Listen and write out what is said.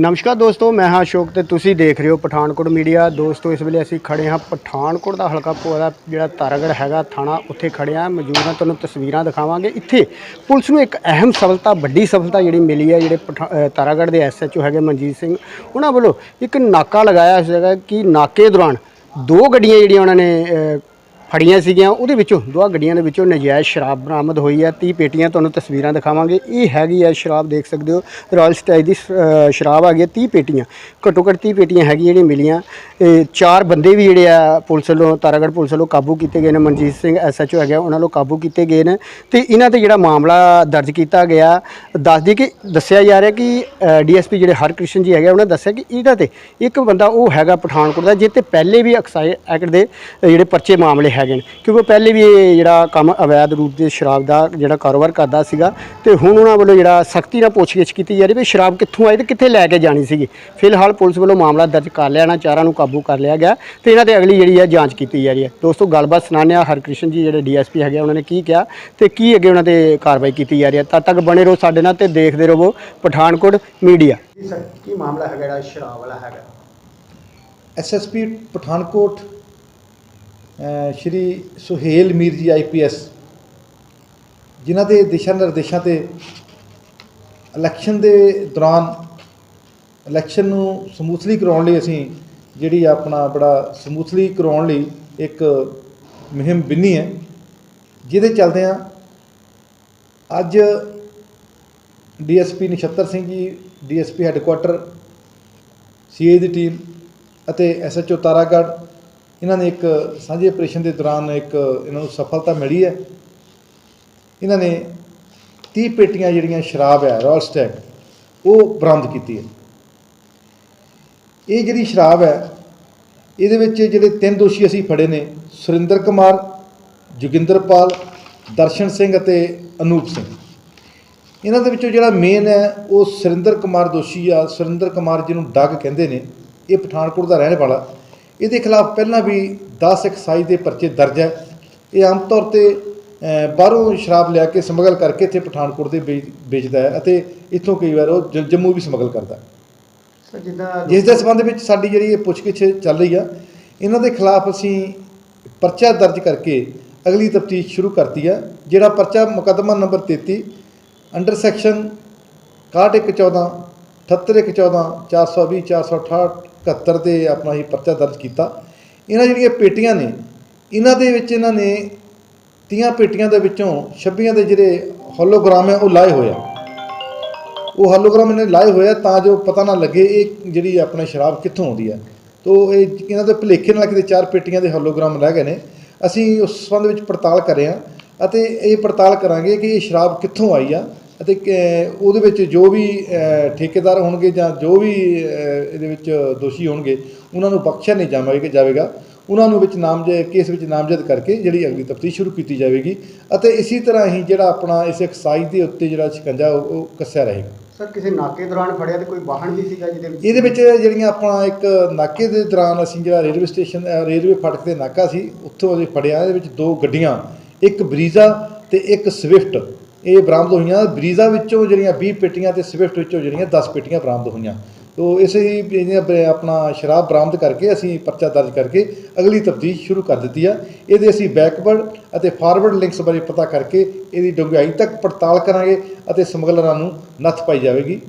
ਨਮਸਕਾਰ ਦੋਸਤੋ, ਮੈਂ ਹਾਂ ਅਸ਼ੋਕ ਤੇ ਤੁਸੀਂ ਦੇਖ ਰਹੇ ਹੋ ਪਠਾਨਕੋਟ ਮੀਡੀਆ। ਦੋਸਤੋ, ਇਸ ਵੇਲੇ ਅਸੀਂ ਖੜੇ ਹਾਂ ਪਠਾਨਕੋਟ ਦਾ ਹਲਕਾ ਪੋਆ ਦਾ ਜਿਹੜਾ ਤਾਰਾਗੜ ਹੈਗਾ ਥਾਣਾ, ਉੱਥੇ ਖੜੇ ਹਾਂ। ਮੌਜੂਦ ਹਾਂ, ਤੁਹਾਨੂੰ ਤਸਵੀਰਾਂ ਦਿਖਾਵਾਂਗੇ। ਇੱਥੇ ਪੁਲਿਸ ਨੂੰ ਇੱਕ ਅਹਿਮ ਸਫਲਤਾ, ਵੱਡੀ ਸਫਲਤਾ ਜਿਹੜੀ ਮਿਲੀ ਹੈ, ਜਿਹੜੇ ਪਠਾ- ਤਾਰਾਗੜ੍ਹ ਦੇ ਐਸਐਚਓ ਹੈਗੇ ਮਨਜੀਤ ਸਿੰਘ, ਉਹਨਾਂ ਵੱਲੋਂ ਇੱਕ ਨਾਕਾ ਲਗਾਇਆ ਸੀਗਾ ਕਿ ਨਾਕੇ ਦੌਰਾਨ ਦੋ ਗੱਡੀਆਂ ਜਿਹੜੀਆਂ ਉਹਨਾਂ ਨੇ ਫੜੀਆਂ ਸੀਗੀਆਂ ਉਹਦੇ ਵਿੱਚੋਂ ਦੋਹਾਂ ਗੱਡੀਆਂ ਦੇ ਵਿੱਚੋਂ ਨਜਾਇਜ਼ ਸ਼ਰਾਬ ਬਰਾਮਦ ਹੋਈ ਹੈ। 30 ਪੇਟੀਆਂ ਤੁਹਾਨੂੰ ਤਸਵੀਰਾਂ ਦਿਖਾਵਾਂਗੇ। ਇਹ ਹੈਗੀ ਹੈ ਸ਼ਰਾਬ ਦੇਖ ਸਕਦੇ ਹੋ ਰਾਇਲ ਸਟਾਈਲ ਦੀ ਅ, ਸ਼ਰਾਬ ਆ ਗਈ 30 ਪੇਟੀਆਂ। ਘੱਟੋ ਘੱਟ 30 ਪੇਟੀਆਂ ਹੈਗੀਆਂ ਜਿਹੜੀਆਂ ਮਿਲੀਆਂ। ਇਹ ਚਾਰ ਬੰਦੇ ਵੀ ਜਿਹੜੇ ਆ ਪੁਲਿਸ ਵੱਲੋਂ ਤਾਰਾਗੜ੍ਹ ਪੁਲਿਸ ਵੱਲੋਂ ਕਾਬੂ ਕੀਤੇ ਗਏ ਨੇ। ਮਨਜੀਤ ਸਿੰਘ ਐਸਐਚਓ ਹੈਗਾ ਉਹਨਾਂ ਵੱਲੋਂ ਕਾਬੂ ਕੀਤੇ ਗਏ ਨੇ। ਤੇ ਇਹਨਾਂ ਤੇ ਜਿਹੜਾ ਮਾਮਲਾ ਦਰਜ ਕੀਤਾ ਗਿਆ ਦੱਸਦੀ ਕਿ ਦੱਸਿਆ ਜਾ ਰਿਹਾ ਕਿ ਡੀਐਸਪੀ ਜਿਹੜੇ ਹਰਕ੍ਰਿਸ਼ਨ ਜੀ ਹੈਗੇ ਉਹਨਾਂ ਦੱਸਿਆ ਕਿ ਇਹਦਾ ਤੇ ਇੱਕ ਬੰਦਾ ਉਹ ਹੈਗਾ ਪਠਾਨਕੋਟ ਦਾ ਜਿੱਤੇ ਪਹਿਲੇ ਵੀ ਐਕਸਾਈਜ਼ ਐਕਟ ਦੇ ਜਿਹੜੇ ਪਰਚੇ ਮਾਮਲੇ ਹੈਗੇ ਨੇ। ਕਿਉਂਕਿ ਪਹਿਲੇ ਵੀ ਇਹ ਜਿਹੜਾ ਕੰਮ ਅਵੈਧ ਰੂਪ ਦੇ ਸ਼ਰਾਬ ਦਾ ਜਿਹੜਾ ਕਾਰੋਬਾਰ ਕਰਦਾ ਸੀਗਾ ਤੇ ਹੁਣ ਉਹਨਾਂ ਵੱਲੋਂ ਜਿਹੜਾ ਸਖਤੀ ਨਾਲ ਪੁੱਛਗਿੱਛ ਕੀਤੀ ਜਾ ਰਹੀ ਵੀ ਸ਼ਰਾਬ ਕਿੱਥੋਂ ਆਈ ਤੇ ਕਿੱਥੇ ਲੈ ਕੇ ਜਾਣੀ ਸੀਗੀ। ਫਿਲਹਾਲ ਪੁਲਿਸ ਵੱਲੋਂ ਮਾਮਲਾ ਦਰਜ ਕਰ ਲਿਆ ਨਾ ਚਾਰਾਂ ਨੂੰ ਕਾਬੂ ਕਰ ਲਿਆ ਗਿਆ ਤੇ ਇਹਨਾਂ ਤੇ ਅਗਲੀ ਜਿਹੜੀ ਹੈ ਜਾਂਚ ਕੀਤੀ ਜਾ ਰਹੀ ਹੈ। ਦੋਸਤੋ ਗੱਲਬਾਤ ਸੁਣਾਉਂਦੇ ਹਾਂ ਹਰਕ੍ਰਿਸ਼ਨ ਜੀ ਜਿਹੜੇ ਡੀਐਸਪੀ ਹੈਗੇ ਉਹਨਾਂ ਨੇ ਕੀ ਕਿਹਾ ਤੇ ਕੀ ਅੱਗੇ ਉਹਨਾਂ ਤੇ ਕਾਰਵਾਈ ਕੀਤੀ ਜਾ ਰਹੀ ਹੈ। ਤਦ ਤੱਕ ਬਣੇ ਰਹੋ ਸਾਡੇ ਨਾਲ ਤੇ ਦੇਖਦੇ ਰਹੋ ਪਠਾਨਕੋਟ ਮੀਡੀਆ। ਕੀ ਮਾਮਲਾ ਹੈਗਾ ਜਿਹੜਾ ਸ਼ਰਾਬ ਵਾਲਾ ਹੈਗਾ? ਐਸਐਸਪੀ ਪਠਾਨਕੋਟ ਸ਼੍ਰੀ ਸੁਹੇਲ ਮੀਰ ਜੀ ਆਈਪੀਐਸ ਜਿਨ੍ਹਾਂ ਦੇ ਦਿਸ਼ਾ ਨਿਰਦੇਸ਼ਾਂ ਤੇ ਇਲੈਕਸ਼ਨ ਦੇ ਦੌਰਾਨ ਇਲੈਕਸ਼ਨ ਨੂੰ ਸਮੂਥਲੀ ਕਰਾਉਣ ਲਈ ਅਸੀਂ ਜਿਹੜੀ ਆਪਣਾ ਬੜਾ ਸਮੂਥਲੀ ਕਰਾਉਣ ਲਈ ਇੱਕ ਮੁਹਿੰਮ ਬਿੰਨੀ ਹੈ, ਜਿਹਦੇ ਚੱਲਦੇ ਆ ਅੱਜ DSP Nachhattar Singh ji DSP headquarter C A team ਅਤੇ ਐਸਐਚਓ ਤਾਰਾਗੜ੍ਹ ਇਹਨਾਂ ਨੇ ਇੱਕ ਸਾਂਝੇ ਆਪਰੇਸ਼ਨ ਦੇ ਦੌਰਾਨ ਇੱਕ ਇਹਨਾਂ ਨੂੰ ਸਫਲਤਾ ਮਿਲੀ ਹੈ। ਇਹਨਾਂ ਨੇ 30 ਪੇਟੀਆਂ ਜਿਹੜੀਆਂ ਸ਼ਰਾਬ ਹੈ ਰਾਇਲ ਸਟੈਕ ਉਹ ਬਰਾਮਦ ਕੀਤੀ ਹੈ। ਇਹ ਜਿਹੜੀ ਸ਼ਰਾਬ ਹੈ, ਇਹਦੇ ਵਿੱਚ ਜਿਹੜੇ ਤਿੰਨ ਦੋਸ਼ੀ ਅਸੀਂ ਫੜੇ ਨੇ, ਸੁਰਿੰਦਰ ਕੁਮਾਰ ਜੋਗਿੰਦਰਪਾਲ ਦਰਸ਼ਨ ਸਿੰਘ ਅਤੇ ਅਨੂਪ ਸਿੰਘ। ਇਹਨਾਂ ਦੇ ਵਿੱਚੋਂ ਜਿਹੜਾ ਮੇਨ ਹੈ, ਉਹ ਸੁਰਿੰਦਰ ਕੁਮਾਰ ਦੋਸ਼ੀ ਆ। ਸੁਰਿੰਦਰ ਕੁਮਾਰ ਜਿਹਨੂੰ ਡੱਗ ਕਹਿੰਦੇ ਨੇ, ਇਹ ਪਠਾਨਕੋਟ ਦਾ ਰਹਿਣ ਵਾਲਾ। ਇਹਦੇ ਖਿਲਾਫ ਪਹਿਲਾਂ ਵੀ 10 ਐਕਸਾਈਜ਼ ਦੇ ਪਰਚੇ ਦਰਜ ਹੈ। ਇਹ ਆਮ ਤੌਰ ਤੇ ਬਾਹਰੋਂ ਸ਼ਰਾਬ ਲਿਆ ਕੇ ਸਮਗਲ ਕਰਕੇ ਇੱਥੇ ਪਠਾਨਕੋਟ ਦੇ ਵੇਚ- ਵੇਚਦਾ ਹੈ ਅਤੇ ਇੱਥੋਂ ਕਈ ਵਾਰ ਉਹ ਜੰਮੂ ਵੀ ਸਮਗਲ ਕਰਦਾ ਹੈ। ਸਰ ਜਿੱਦਾਂ ਜਿਸ ਦੇ ਸੰਬੰਧ ਵਿੱਚ ਸਾਡੀ ਜਿਹੜੀ ਇਹ ਪੁੱਛਗਿੱਛ ਚੱਲ ਰਹੀ ਆ ਇਹਨਾਂ ਦੇ ਖਿਲਾਫ ਅਸੀਂ ਪਰਚਾ ਦਰਜ ਕਰਕੇ ਅਗਲੀ ਤਫਤੀਸ਼ ਸ਼ੁਰੂ ਕਰਤੀ ਆ ਜਿਹੜਾ ਪਰਚਾ ਮੁਕੱਦਮਾ ਨੰਬਰ 33 ਅੰਡਰ ਸੈਕਸ਼ਨ 6114 78114 420 468 71 'ਤੇ ਆਪਣਾ ਹੀ ਪਰਚਾ ਦਰਜ ਕੀਤਾ। ਇਹਨਾਂ ਜਿਹੜੀਆਂ ਪੇਟੀਆਂ ਨੇ, ਇਹਨਾਂ ਦੇ ਵਿੱਚ ਇਹਨਾਂ ਨੇ 30 ਪੇਟੀਆਂ ਦੇ ਵਿੱਚੋਂ 26 ਦੇ ਜਿਹੜੇ ਹੋਲੋਗ੍ਰਾਮ ਹੈ, ਉਹ ਲਾਏ ਹੋਏ ਆ। ਉਹ ਹੋਲੋਗ੍ਰਾਮ ਇਹਨੇ ਲਾਏ ਹੋਏ ਆ ਤਾਂ ਜੋ ਪਤਾ ਨਾ ਲੱਗੇ ਇਹ ਜਿਹੜੀ ਆਪਣੇ ਸ਼ਰਾਬ ਕਿੱਥੋਂ ਆਉਂਦੀ ਹੈ। ਤੋ ਇਹ ਇਹਨਾਂ ਦੇ ਭੁਲੇਖੇ ਨਾਲ ਕਿਤੇ ਚਾਰ ਪੇਟੀਆਂ ਦੇ ਹੋਲੋਗ੍ਰਾਮ ਰਹਿ ਗਏ ਨੇ। ਅਸੀਂ ਉਸ ਸੰਬੰਧ ਵਿੱਚ ਪੜਤਾਲ ਕਰ ਰਹੇ ਹਾਂ ਅਤੇ ਇਹ ਪੜਤਾਲ ਕਰਾਂਗੇ ਕਿ ਇਹ ਸ਼ਰਾਬ ਕਿੱਥੋਂ ਆਈ ਆ ਅਤੇ ਕਿ- ਉਹਦੇ ਵਿੱਚ ਜੋ ਵੀ ਠੇਕੇਦਾਰ ਹੋਣਗੇ ਜਾਂ ਜੋ ਵੀ ਇਹਦੇ ਵਿੱਚ ਦੋਸ਼ੀ ਹੋਣਗੇ ਉਹਨਾਂ ਨੂੰ ਬਖਸ਼ਿਆ ਨਹੀਂ ਜਾਵੇਗਾ ਜਾਵੇਗਾ। ਉਹਨਾਂ ਨੂੰ ਵਿੱਚ ਨਾਮਜ਼ਦ ਕੇਸ ਵਿੱਚ ਨਾਮਜ਼ਦ ਕਰਕੇ ਜਿਹੜੀ ਅਗਲੀ ਤਫਤੀਸ਼ ਸ਼ੁਰੂ ਕੀਤੀ ਜਾਵੇਗੀ। ਅਤੇ ਇਸੇ ਤਰ੍ਹਾਂ ਹੀ ਜਿਹੜਾ ਆਪਣਾ ਇਸ ਐਕਸਾਈਜ਼ ਦੇ ਉੱਤੇ ਜਿਹੜਾ ਸ਼ਿਕੰਜਾ ਉਹ ਕੱਸਿਆ ਰਹੇਗਾ। ਸਰ ਕਿਸੇ ਨਾਕੇ ਦੌਰਾਨ ਫੜਿਆ ਤੇ ਕੋਈ ਵਾਹਨ ਵੀ ਸੀਗਾ ਜਿਹਦੇ ਵਿੱਚ? ਇਹਦੇ ਵਿੱਚ ਜਿਹੜੀਆਂ ਆਪਣਾ ਇੱਕ ਨਾਕੇ ਦੇ ਦੌਰਾਨ ਅਸੀਂ ਜਿਹੜਾ ਰੇਲਵੇ ਸਟੇਸ਼ਨ ਰੇਲਵੇ ਫਾਟਕ ਤੇ ਨਾਕਾ ਸੀ ਉੱਥੋਂ ਅਸੀਂ ਫੜਿਆ। ਇਹਦੇ ਵਿੱਚ ਦੋ ਗੱਡੀਆਂ ਇੱਕ ਬਰੀਜ਼ਾ ਤੇ ਇੱਕ ਸਵਿਫਟ। ਇਹ ਬਰਾਮਦ ਹੋਈਆਂ। ਬਰੀਜ਼ਾ ਵਿੱਚੋਂ ਜਿਹੜੀਆਂ 20 ਪੇਟੀਆਂ ਤੇ ਸਵਿਫਟ ਵਿੱਚੋਂ ਜਿਹੜੀਆਂ 10 ਪੇਟੀਆਂ ਬਰਾਮਦ ਹੋਈਆਂ। ਤੋ ਇਸੇ ਹੀ ਬ- ਆਪਣਾ ਸ਼ਰਾਬ ਬਰਾਮਦ ਕਰਕੇ ਅਸੀਂ ਪਰਚਾ ਦਰਜ ਕਰਕੇ ਅਗਲੀ ਤਫਤੀਸ਼ ਸ਼ੁਰੂ ਕਰ ਦਿੱਤੀ ਆ। ਇਹਦੇ ਅਸੀਂ ਬੈਕਵਰਡ ਅਤੇ ਫਾਰਵਰਡ ਲਿੰਕਸ ਬਾਰੇ ਪਤਾ ਕਰਕੇ ਇਹਦੀ ਡੂੰਘਾਈ ਤੱਕ ਪੜਤਾਲ ਕਰਾਂਗੇ ਅਤੇ ਸਮਗਲਰਾਂ ਨੂੰ ਨੱਥ ਪਾਈ ਜਾਵੇਗੀ।